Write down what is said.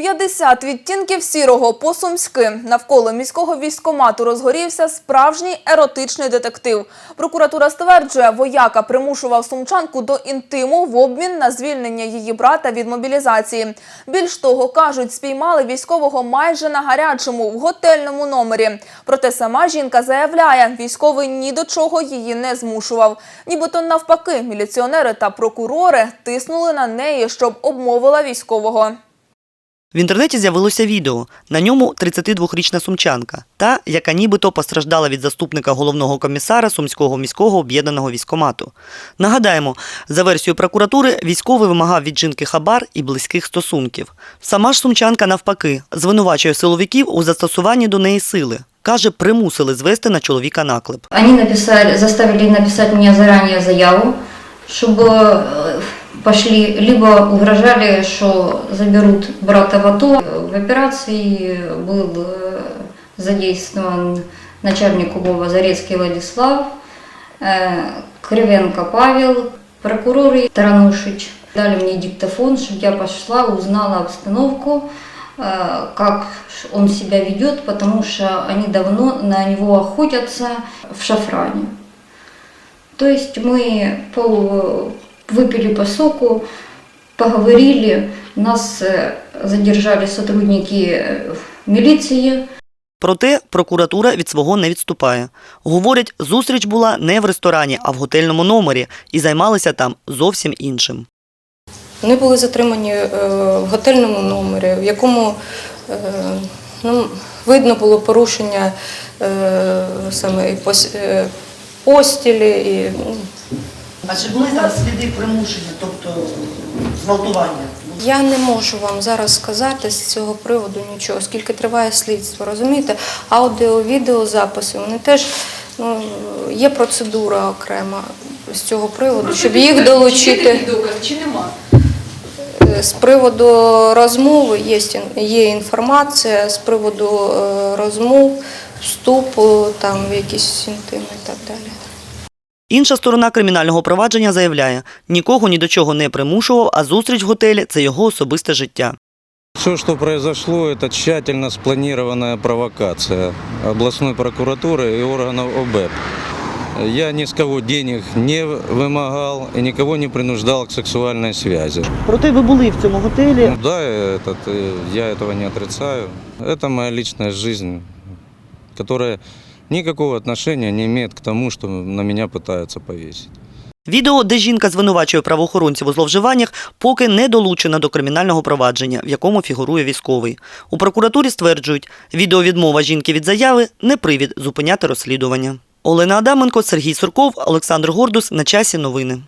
50 відтінків сірого по сумськи. Навколо міського військкомату розгорівся справжній еротичний детектив. Прокуратура стверджує, вояка примушував сумчанку до інтиму в обмін на звільнення її брата від мобілізації. Більш того, кажуть, спіймали військового майже на гарячому в готельному номері. Проте сама жінка заявляє, військовий ні до чого її не змушував. Нібито навпаки, міліціонери та прокурори тиснули на неї, щоб обмовила військового. В інтернеті з'явилося відео. На ньому 32-річна сумчанка, та, яка нібито постраждала від заступника головного комісара Сумського міського об'єднаного військомату. Нагадаємо, за версією прокуратури, військовий вимагав від жінки хабар і близьких стосунків. Сама ж сумчанка навпаки звинувачує силовиків у застосуванні до неї сили. Каже, примусили звести на чоловіка наклеп. Они написали, заставили написать мне заранее заяву, чтобы э, пошли, либо угрожали, что заберут брата в АТО. В операции был э, задействован начальник УБОВа Зарецкий Владислав, э, Кривенко Павел, прокурор Таранушич. Дали мне диктофон, чтобы я пошла, узнала обстановку, э, как он себя ведет, потому что они давно на него охотятся в шафране. То есть мы по- выпили по соку, поговорили, нас э, задержали сотрудники э, милиции, Проте прокуратура від свого не відступає. Говорять, зустріч була не в ресторані, а в готельному номері і займалися там зовсім іншим. Вони були затримані е, в готельному номері, в якому е, ну, видно було порушення е, саме і пос- е, постілі. І, ну, а чи були зараз сліди примушення, тобто зґвалтування? я не можу вам зараз сказати з цього приводу нічого, оскільки триває слідство. Розумієте, аудіо, відеозаписи, вони теж ну, є процедура окрема з цього приводу, щоб їх долучити. Чи нема? Е, З приводу розмови є, є інформація, з приводу е, розмов, вступу там, в якісь інтими і так далі. Інша сторона кримінального провадження заявляє, нікого ні до чого не примушував, а зустріч в готелі це його особисте життя. Все, что произошло, это тщательно спланированная провокация областной прокуратуры и органов ОБЭП. Я ни с кого денег не вымогал и никого не принуждал к сексуальной связи. Проте ви були в цьому готелі. Ну да, этот, э, я этого не отрицаю. Это моя личная жизнь, которая никакого отношения не имеет к тому, что на меня пытаются повесить. Відео, де жінка звинувачує правоохоронців у зловживаннях, поки не долучено до кримінального провадження, в якому фігурує військовий. У прокуратурі стверджують, відеовідмова жінки від заяви не привід зупиняти розслідування. Олена Адаменко, Сергій Сурков, Олександр Гордус. На часі новини.